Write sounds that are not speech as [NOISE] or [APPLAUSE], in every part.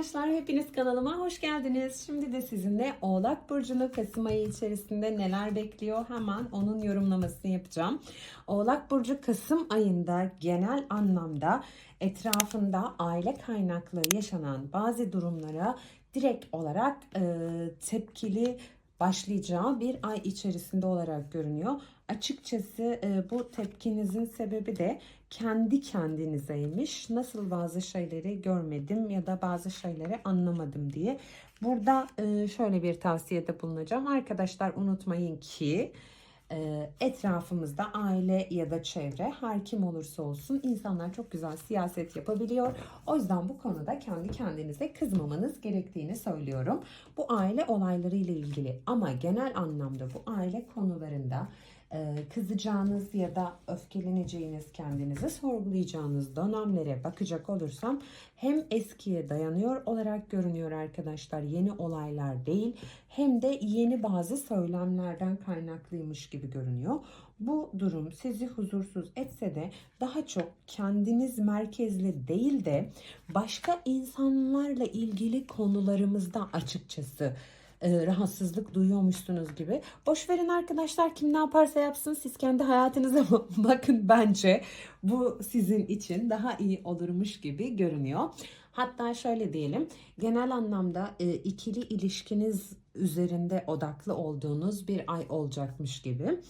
arkadaşlar, hepiniz kanalıma hoş geldiniz. Şimdi de sizinle Oğlak Burcu'nu Kasım ayı içerisinde neler bekliyor hemen onun yorumlamasını yapacağım. Oğlak Burcu Kasım ayında genel anlamda etrafında aile kaynaklı yaşanan bazı durumlara direkt olarak e, tepkili başlayacağı bir ay içerisinde olarak görünüyor. Açıkçası e, bu tepkinizin sebebi de kendi kendinizeymiş. Nasıl bazı şeyleri görmedim ya da bazı şeyleri anlamadım diye. Burada e, şöyle bir tavsiyede bulunacağım. Arkadaşlar unutmayın ki etrafımızda aile ya da çevre her kim olursa olsun insanlar çok güzel siyaset yapabiliyor. O yüzden bu konuda kendi kendinize kızmamanız gerektiğini söylüyorum. Bu aile olayları ile ilgili ama genel anlamda bu aile konularında kızacağınız ya da öfkeleneceğiniz kendinizi sorgulayacağınız dönemlere bakacak olursam hem eskiye dayanıyor olarak görünüyor arkadaşlar yeni olaylar değil hem de yeni bazı söylemlerden kaynaklıymış gibi görünüyor. Bu durum sizi huzursuz etse de daha çok kendiniz merkezli değil de başka insanlarla ilgili konularımızda açıkçası e, rahatsızlık duyuyormuşsunuz gibi. Boş verin arkadaşlar kim ne yaparsa yapsın siz kendi hayatınıza [LAUGHS] bakın bence bu sizin için daha iyi olurmuş gibi görünüyor. Hatta şöyle diyelim genel anlamda e, ikili ilişkiniz üzerinde odaklı olduğunuz bir ay olacakmış gibi.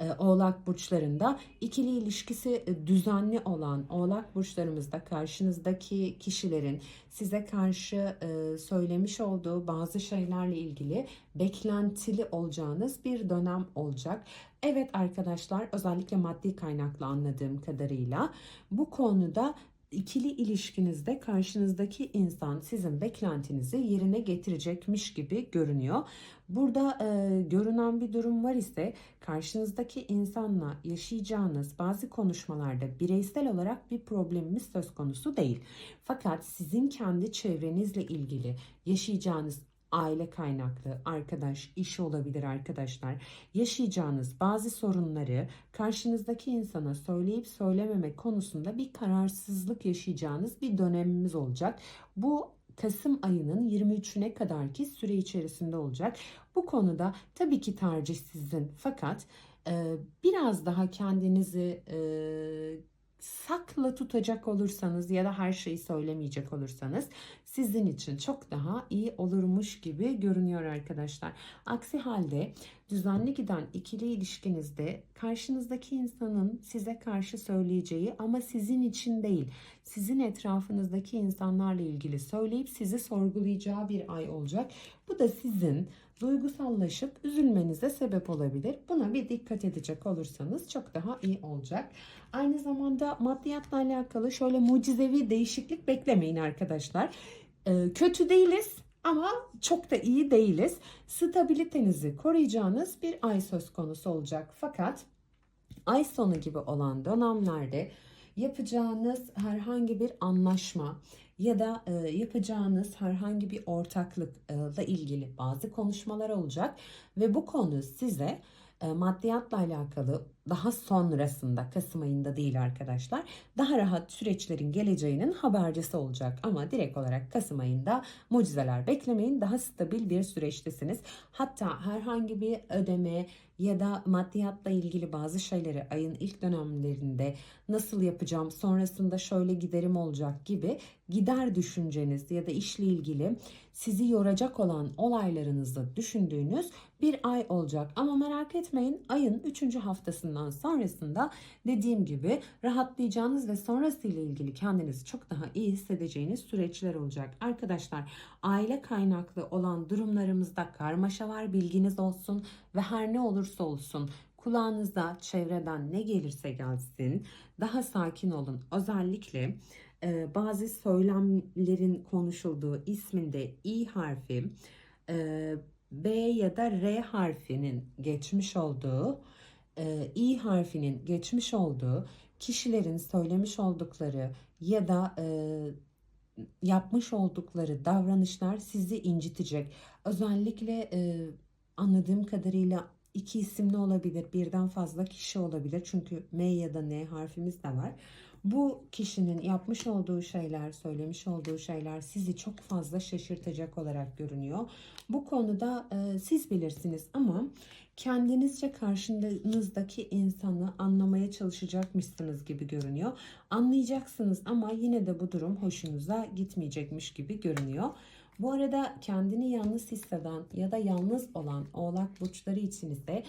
E, Oğlak burçlarında ikili ilişkisi e, düzenli olan Oğlak burçlarımızda karşınızdaki kişilerin size karşı e, söylemiş olduğu bazı şeylerle ilgili beklentili olacağınız bir dönem olacak. Evet arkadaşlar özellikle maddi kaynaklı anladığım kadarıyla bu konuda ikili ilişkinizde karşınızdaki insan sizin beklentinizi yerine getirecekmiş gibi görünüyor. Burada e, görünen bir durum var ise karşınızdaki insanla yaşayacağınız bazı konuşmalarda bireysel olarak bir problemimiz söz konusu değil. Fakat sizin kendi çevrenizle ilgili yaşayacağınız aile kaynaklı, arkadaş, iş olabilir arkadaşlar. Yaşayacağınız bazı sorunları karşınızdaki insana söyleyip söylememe konusunda bir kararsızlık yaşayacağınız bir dönemimiz olacak. Bu Kasım ayının 23'üne kadarki süre içerisinde olacak. Bu konuda tabii ki tercih sizin fakat e, biraz daha kendinizi e, sakla tutacak olursanız ya da her şeyi söylemeyecek olursanız sizin için çok daha iyi olurmuş gibi görünüyor arkadaşlar. Aksi halde düzenli giden ikili ilişkinizde karşınızdaki insanın size karşı söyleyeceği ama sizin için değil, sizin etrafınızdaki insanlarla ilgili söyleyip sizi sorgulayacağı bir ay olacak. Bu da sizin duygusallaşıp üzülmenize sebep olabilir. Buna bir dikkat edecek olursanız çok daha iyi olacak. Aynı zamanda maddiyatla alakalı şöyle mucizevi değişiklik beklemeyin arkadaşlar. Ee, kötü değiliz ama çok da iyi değiliz. Stabilitenizi koruyacağınız bir ay söz konusu olacak. Fakat ay sonu gibi olan dönemlerde yapacağınız herhangi bir anlaşma ya da e, yapacağınız herhangi bir ortaklıkla ilgili bazı konuşmalar olacak ve bu konu size e, maddiyatla alakalı daha sonrasında Kasım ayında değil arkadaşlar daha rahat süreçlerin geleceğinin habercisi olacak. Ama direkt olarak Kasım ayında mucizeler beklemeyin daha stabil bir süreçtesiniz. Hatta herhangi bir ödeme ya da maddiyatla ilgili bazı şeyleri ayın ilk dönemlerinde nasıl yapacağım sonrasında şöyle giderim olacak gibi gider düşünceniz ya da işle ilgili sizi yoracak olan olaylarınızı düşündüğünüz bir ay olacak ama merak etmeyin ayın 3. haftasından sonrasında dediğim gibi rahatlayacağınız ve sonrasıyla ilgili kendinizi çok daha iyi hissedeceğiniz süreçler olacak. Arkadaşlar aile kaynaklı olan durumlarımızda karmaşa var bilginiz olsun ve her ne olursa olsun kulağınıza çevreden ne gelirse gelsin daha sakin olun. Özellikle e, bazı söylemlerin konuşulduğu isminde i harfi e, B ya da R harfinin geçmiş olduğu, e, İ harfinin geçmiş olduğu kişilerin söylemiş oldukları ya da e, yapmış oldukları davranışlar sizi incitecek. Özellikle e, anladığım kadarıyla iki isimli olabilir, birden fazla kişi olabilir. Çünkü M ya da N harfimiz de var. Bu kişinin yapmış olduğu şeyler, söylemiş olduğu şeyler sizi çok fazla şaşırtacak olarak görünüyor. Bu konuda e, siz bilirsiniz ama kendinizce karşınızdaki insanı anlamaya çalışacakmışsınız gibi görünüyor. Anlayacaksınız ama yine de bu durum hoşunuza gitmeyecekmiş gibi görünüyor. Bu arada kendini yalnız hisseden ya da yalnız olan oğlak burçları içinizde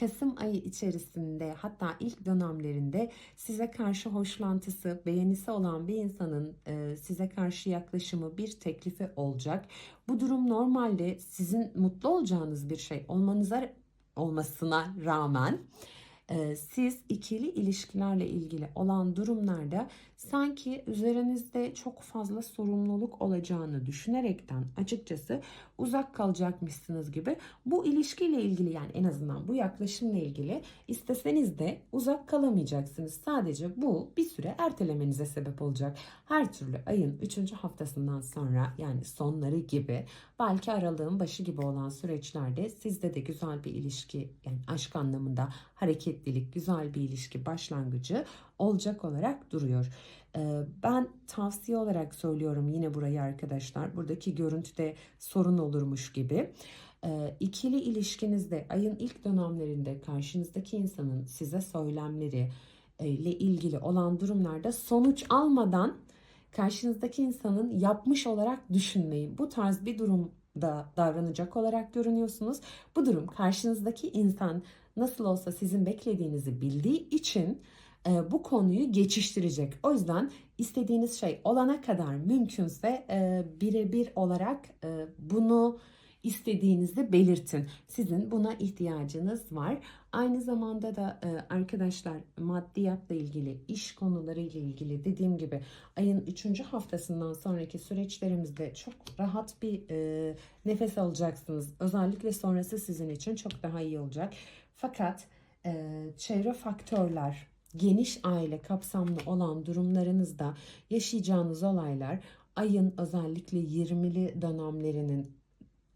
Kasım ayı içerisinde hatta ilk dönemlerinde size karşı hoşlantısı, beğenisi olan bir insanın e, size karşı yaklaşımı, bir teklifi olacak. Bu durum normalde sizin mutlu olacağınız bir şey olmanıza olmasına rağmen e, siz ikili ilişkilerle ilgili olan durumlarda sanki üzerinizde çok fazla sorumluluk olacağını düşünerekten açıkçası uzak kalacakmışsınız gibi bu ilişkiyle ilgili yani en azından bu yaklaşımla ilgili isteseniz de uzak kalamayacaksınız. Sadece bu bir süre ertelemenize sebep olacak. Her türlü ayın 3. haftasından sonra yani sonları gibi belki aralığın başı gibi olan süreçlerde sizde de güzel bir ilişki yani aşk anlamında hareketlilik, güzel bir ilişki başlangıcı olacak olarak duruyor. Ee, Ben tavsiye olarak söylüyorum yine burayı arkadaşlar. Buradaki görüntüde sorun olurmuş gibi. Ee, İkili ilişkinizde ayın ilk dönemlerinde karşınızdaki insanın size söylemleri e, ile ilgili olan durumlarda sonuç almadan karşınızdaki insanın yapmış olarak düşünmeyin. Bu tarz bir durumda davranacak olarak görünüyorsunuz. Bu durum karşınızdaki insan nasıl olsa sizin beklediğinizi bildiği için e, bu konuyu geçiştirecek. O yüzden istediğiniz şey olana kadar mümkünse e, birebir olarak e, bunu istediğinizi belirtin. Sizin buna ihtiyacınız var. Aynı zamanda da e, arkadaşlar maddiyatla ilgili, iş konularıyla ilgili dediğim gibi ayın 3. haftasından sonraki süreçlerimizde çok rahat bir e, nefes alacaksınız. Özellikle sonrası sizin için çok daha iyi olacak. Fakat e, çevre faktörler, geniş aile kapsamlı olan durumlarınızda yaşayacağınız olaylar ayın özellikle 20'li dönemlerinin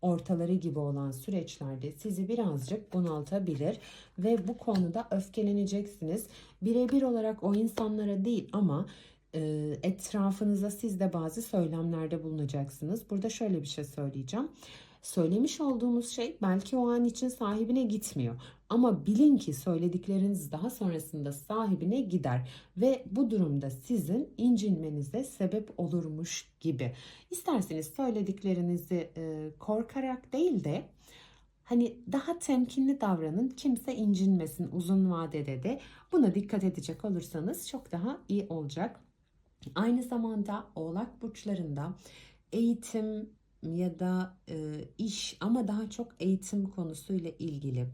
ortaları gibi olan süreçlerde sizi birazcık bunaltabilir ve bu konuda öfkeleneceksiniz. Birebir olarak o insanlara değil ama e, etrafınıza siz de bazı söylemlerde bulunacaksınız. Burada şöyle bir şey söyleyeceğim. Söylemiş olduğunuz şey belki o an için sahibine gitmiyor. Ama bilin ki söyledikleriniz daha sonrasında sahibine gider ve bu durumda sizin incinmenize sebep olurmuş gibi. İsterseniz söylediklerinizi e, korkarak değil de hani daha temkinli davranın. Kimse incinmesin uzun vadede de. Buna dikkat edecek olursanız çok daha iyi olacak. Aynı zamanda Oğlak burçlarında eğitim ya da e, iş ama daha çok eğitim konusuyla ilgili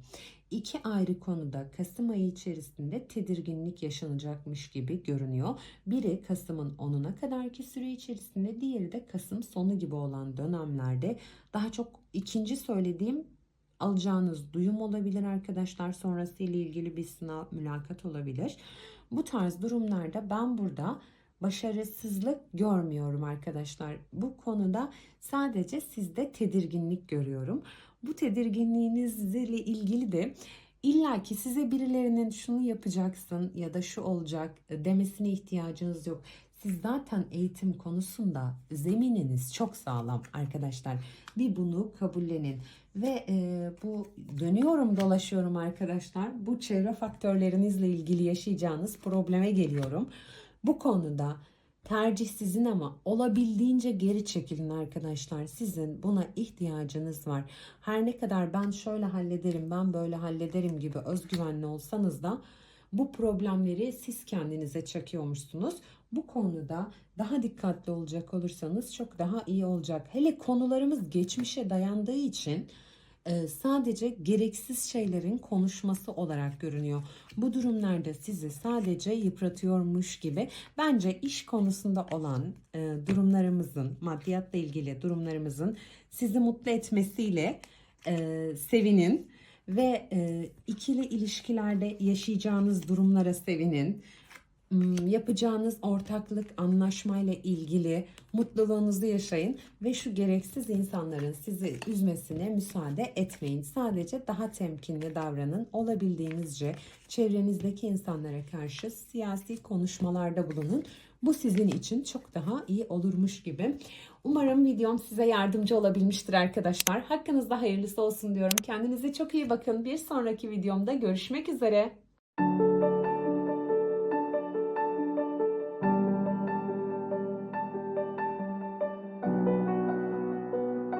iki ayrı konuda Kasım ayı içerisinde tedirginlik yaşanacakmış gibi görünüyor. Biri Kasım'ın 10'una kadarki süre içerisinde, diğeri de Kasım sonu gibi olan dönemlerde daha çok ikinci söylediğim alacağınız duyum olabilir arkadaşlar. Sonrası ile ilgili bir sınav, mülakat olabilir. Bu tarz durumlarda ben burada başarısızlık görmüyorum arkadaşlar. Bu konuda sadece sizde tedirginlik görüyorum. Bu tedirginliğinizle ilgili de illa ki size birilerinin şunu yapacaksın ya da şu olacak demesine ihtiyacınız yok. Siz zaten eğitim konusunda zemininiz çok sağlam arkadaşlar. Bir bunu kabullenin. Ve e, bu dönüyorum dolaşıyorum arkadaşlar. Bu çevre faktörlerinizle ilgili yaşayacağınız probleme geliyorum. Bu konuda tercih sizin ama olabildiğince geri çekilin arkadaşlar. Sizin buna ihtiyacınız var. Her ne kadar ben şöyle hallederim, ben böyle hallederim gibi özgüvenli olsanız da bu problemleri siz kendinize çekiyormuşsunuz. Bu konuda daha dikkatli olacak olursanız çok daha iyi olacak. Hele konularımız geçmişe dayandığı için sadece gereksiz şeylerin konuşması olarak görünüyor. Bu durumlarda sizi sadece yıpratıyormuş gibi bence iş konusunda olan e, durumlarımızın, maddiyatla ilgili durumlarımızın sizi mutlu etmesiyle e, sevinin ve ikili ilişkilerde yaşayacağınız durumlara sevinin. Hmm, yapacağınız ortaklık anlaşmayla ilgili mutluluğunuzu yaşayın ve şu gereksiz insanların sizi üzmesine müsaade etmeyin. Sadece daha temkinli davranın. Olabildiğinizce çevrenizdeki insanlara karşı siyasi konuşmalarda bulunun. Bu sizin için çok daha iyi olurmuş gibi. Umarım videom size yardımcı olabilmiştir arkadaşlar. Hakkınızda hayırlısı olsun diyorum. Kendinize çok iyi bakın. Bir sonraki videomda görüşmek üzere.